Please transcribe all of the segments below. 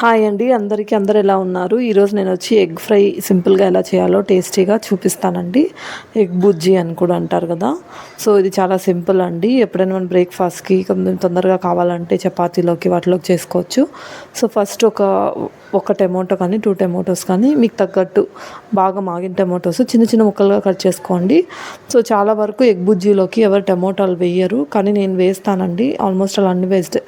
Hi అండి. అందరికీ అందరు ఎలా ఉన్నారు? ఈరోజు నేను వచ్చి ఎగ్ ఫ్రై సింపుల్గా ఎలా చేయాలో టేస్టీగా చూపిస్తానండి. ఎగ్ బుజ్జి అని కూడా అంటారు కదా. సో ఇది చాలా సింపుల్ అండి. ఎప్పుడైనా మనం బ్రేక్ఫాస్ట్కి కొంచెం తొందరగా కావాలంటే చపాతీలోకి వాటిలోకి చేసుకోవచ్చు. సో ఫస్ట్ ఒక ఒక టమోటో కానీ టూ టమోటోస్ కానీ మీకు తగ్గట్టు బాగా మాగిన టమోటోస్ చిన్న చిన్న ముక్కలుగా కట్ చేసుకోండి. సో చాలా వరకు ఎగ్ బుజ్జీలోకి ఎవరు టమోటాలు వేయరు. కానీ నేను వేస్తానండి. ఆల్మోస్ట్ అలా అన్ని వేస్ట్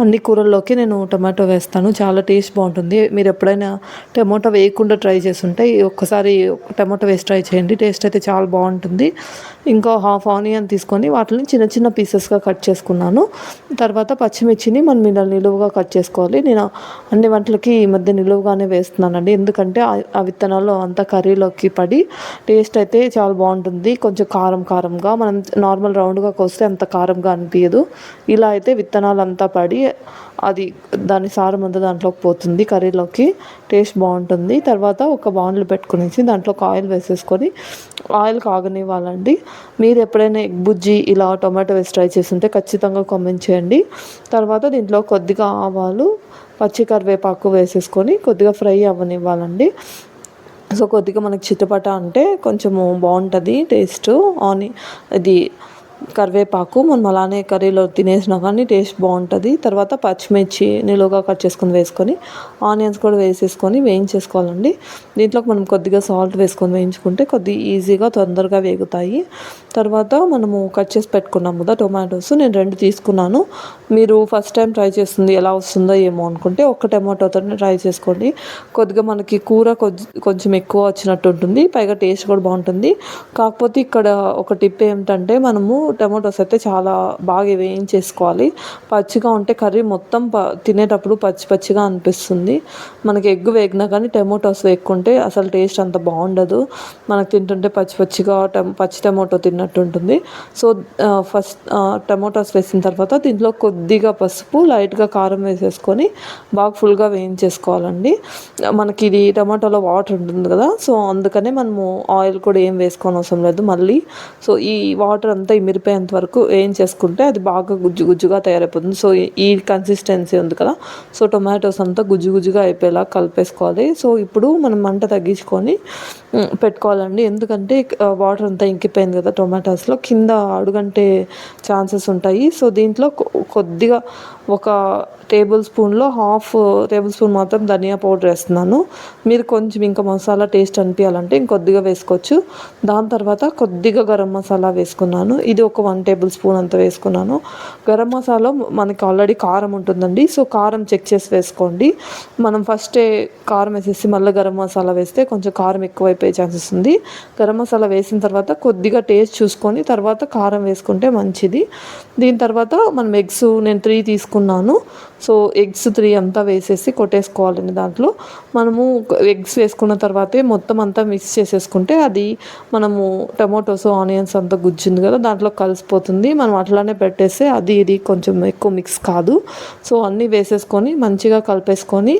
అన్ని కూరల్లోకి నేను టమాటో వేస్తాను. చాలా టేస్ట్ బాగుంటుంది. మీరు ఎప్పుడైనా టమోటా వేయకుండా ట్రై చేస్తుంటే ఒక్కసారి టమోటా వేసి ట్రై చేయండి. టేస్ట్ అయితే చాలా బాగుంటుంది. ఇంకో హాఫ్ ఆనియన్ తీసుకొని వాటిని చిన్న చిన్న పీసెస్గా కట్ చేసుకున్నాను. తర్వాత పచ్చిమిర్చిని మనం ఇలా నిలువుగా కట్ చేసుకోవాలి. నేను అన్ని వంటలకి ఈ మధ్య నిలువుగానే వేస్తున్నానండి. ఎందుకంటే ఆ- ఆ విత్తనాలు అంతా కర్రీలోకి పడి టేస్ట్ అయితే చాలా బాగుంటుంది. కొంచెం కారం కారంగా మనం నార్మల్ రౌండ్గా కోస్తే అంత కారంగా అనిపించదు ఇలా అయితే విత్తనాలు అంతా పడి అది దాని సారం అంతా దాంట్లోకి పోతుంది కర్రీలోకి. టేస్ట్ బాగుంటుంది. తర్వాత ఒక బాండ్లు పెట్టుకునేసి దాంట్లో ఒక ఆయిల్ వేసేసుకొని ఆయిల్ కాగనివ్వాలండి. మీరు ఎప్పుడైనా ఎగ్ బుజ్జి ఇలా టొమాటో వేసి ట్రై చేస్తుంటే ఖచ్చితంగా కామెంట్ చేయండి. తర్వాత దీంట్లో కొద్దిగా ఆవాలు పచ్చి కరివేపాకు వేసేసుకొని కొద్దిగా ఫ్రై అవ్వనివ్వాలండి. సో కొద్దిగా మనకి చిటపట అంటే కొంచెము బాగుంటుంది టేస్ట్. ఆని ఇది కరివేపాకు మనం అలానే కర్రీలో తినేసినా కానీ టేస్ట్ బాగుంటుంది. తర్వాత పచ్చిమిర్చి నిలువుగా కట్ చేసుకొని వేసుకొని ఆనియన్స్ కూడా వేసేసుకొని వేయించేసుకోవాలండి. దీంట్లోకి మనం కొద్దిగా సాల్ట్ వేసుకొని వేయించుకుంటే కొద్దిగా ఈజీగా తొందరగా వేగుతాయి. తర్వాత మనము కట్ చేసి పెట్టుకున్నాం కదా టొమాటోస్ నేను రెండు తీసుకున్నాను. మీరు ఫస్ట్ టైం ట్రై చేస్తుంది ఎలా వస్తుందో ఏమో అనుకుంటే ఒక్క టమాటోతో ట్రై చేసుకోండి. కొద్దిగా మనకి కూర కొంచెం కొంచెం ఎక్కువ వచ్చినట్టు ఉంటుంది పైగా టేస్ట్ కూడా బాగుంటుంది. కాకపోతే ఇక్కడ ఒక టిప్ ఏమిటంటే మనము టమాటోస్ అయితే చాలా బాగా వేయించేసుకోవాలి. పచ్చిగా ఉంటే కర్రీ మొత్తం ప తినేటప్పుడు పచ్చి పచ్చిగా అనిపిస్తుంది. మనకి ఎగ్ వేగినా కానీ టమాటోస్ వేసుకుంటే అసలు టేస్ట్ అంత బాగుండదు. మనకు తింటుంటే పచ్చి పచ్చిగా టమ్ పచ్చి టమాటో తిన్నట్టు ఉంటుంది. సో ఫస్ట్ టమాటోస్ వేసిన తర్వాత దీంట్లో కొద్ది కొద్దిగా పసుపు లైట్గా కారం వేసేసుకొని బాగా ఫుల్గా వేయించేసుకోవాలండి. మనకి ఇది టమాటోలో వాటర్ ఉంటుంది కదా సో అందుకనే మనము ఆయిల్ కూడా ఏం వేసుకోని అవసరం లేదు. మళ్ళీ సో ఈ వాటర్ అంతా ఇమిరిపోయేంత వరకు వేయించేసుకుంటే అది బాగా గుజ్జు గుజ్జుగా తయారైపోతుంది. సో ఈ- కన్సిస్టెన్సీ ఉంది కదా సో టొమాటోస్ అంతా గుజ్జు గుజ్జుగా అయిపోయేలా కలిపేసుకోవాలి. సో ఇప్పుడు మనం మంట తగ్గించుకొని పెట్టుకోవాలండి. ఎందుకంటే వాటర్ అంతా ఇంకిపోయింది కదా టొమాటోస్లో కింద అడుగంటే ఛాన్సెస్ ఉంటాయి. సో దీంట్లో కొ- కొద్దిగా ఒక టేబుల్ స్పూన్లో హాఫ్ టేబుల్ స్పూన్ మాత్రం ధనియా పౌడర్ వేస్తున్నాను. మీరు కొంచెం ఇంకా మసాలా టేస్ట్ అనిపించాలంటే ఇంకొద్దిగా వేసుకోవచ్చు. దాని తర్వాత కొద్దిగా గరం మసాలా వేసుకున్నాను. ఇది ఒక వన్ టేబుల్ స్పూన్ అంత వేసుకున్నాను. గరం మసాలా మనకి ఆల్రెడీ కారం ఉంటుందండి. సో కారం చెక్ చేసి వేసుకోండి. మనం ఫస్టే కారం వేసేసి మళ్ళీ గరం మసాలా వేస్తే కొంచెం కారం ఎక్కువైపోయే ఛాన్సెస్ ఉంది. గరం మసాలా వేసిన తర్వాత కొద్దిగా టేస్ట్ చూసుకొని తర్వాత కారం వేసుకుంటే మంచిది. దీని తర్వాత మనం ఎగ్స్ నేను త్రీ తీసుకున్నాను సో ఎగ్స్ త్రీ అంతా వేసేసి కొట్టేసుకోవాలండి దాంట్లో. మనము ఎగ్స్ వేసుకున్న తర్వాతే మొత్తం అంతా మిక్స్ చేసేసుకుంటే అది మనము టమాటోస్ ఆనియన్స్ అంతా గుజ్జింది కదా దాంట్లో కలిసిపోతుంది. మనం అట్లానే పెట్టేస్తే అది ఇది కొంచెం ఎక్కువ మిక్స్ కాదు. సో అన్నీ వేసేసుకొని మంచిగా కలిపేసుకొని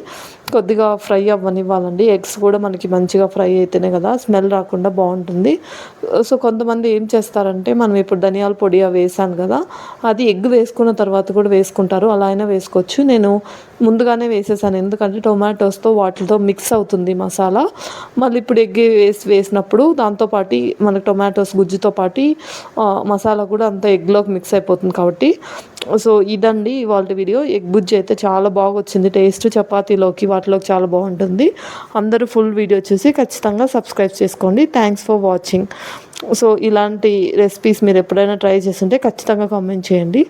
కొద్దిగా ఫ్రై అవ్వనివ్వాలండి. ఎగ్స్ కూడా మనకి మంచిగా ఫ్రై అయితేనే కదా స్మెల్ రాకుండా బాగుంటుంది. సో కొంతమంది ఏం చేస్తారంటే మనం ఇప్పుడు ధనియాల పొడి అవి వేసాను కదా అది ఎగ్ వేసుకున్న తర్వాత కూడా వేసుకుంటారు. అలా అయినా వేసుకోవచ్చు. నేను ముందుగానే వేసేసాను. ఎందుకంటే టొమాటోస్తో వాటితో మిక్స్ అవుతుంది మసాలా. మళ్ళీ ఇప్పుడు ఎగ్ వేసి వేసినప్పుడు దాంతోపాటు మనకి టొమాటోస్ గుజ్జుతో పాటు మసాలా కూడా అంత ఎగ్లోకి మిక్స్ అయిపోతుంది కాబట్టి. సో ఇదండి ఇవాళ వీడియో. ఎగ్ బుజ్జి అయితే చాలా బాగా వచ్చింది. టేస్ట్ చపాతీలోకి వాటిలోకి చాలా బాగుంటుంది. అందరూ ఫుల్ వీడియో చూసి ఖచ్చితంగా సబ్స్క్రైబ్ చేసుకోండి. థ్యాంక్స్ ఫర్ వాచింగ్ సో ఇలాంటి రెసిపీస్ మీరు ఎప్పుడైనా ట్రై చేస్తుంటే ఖచ్చితంగా కామెంట్ చేయండి.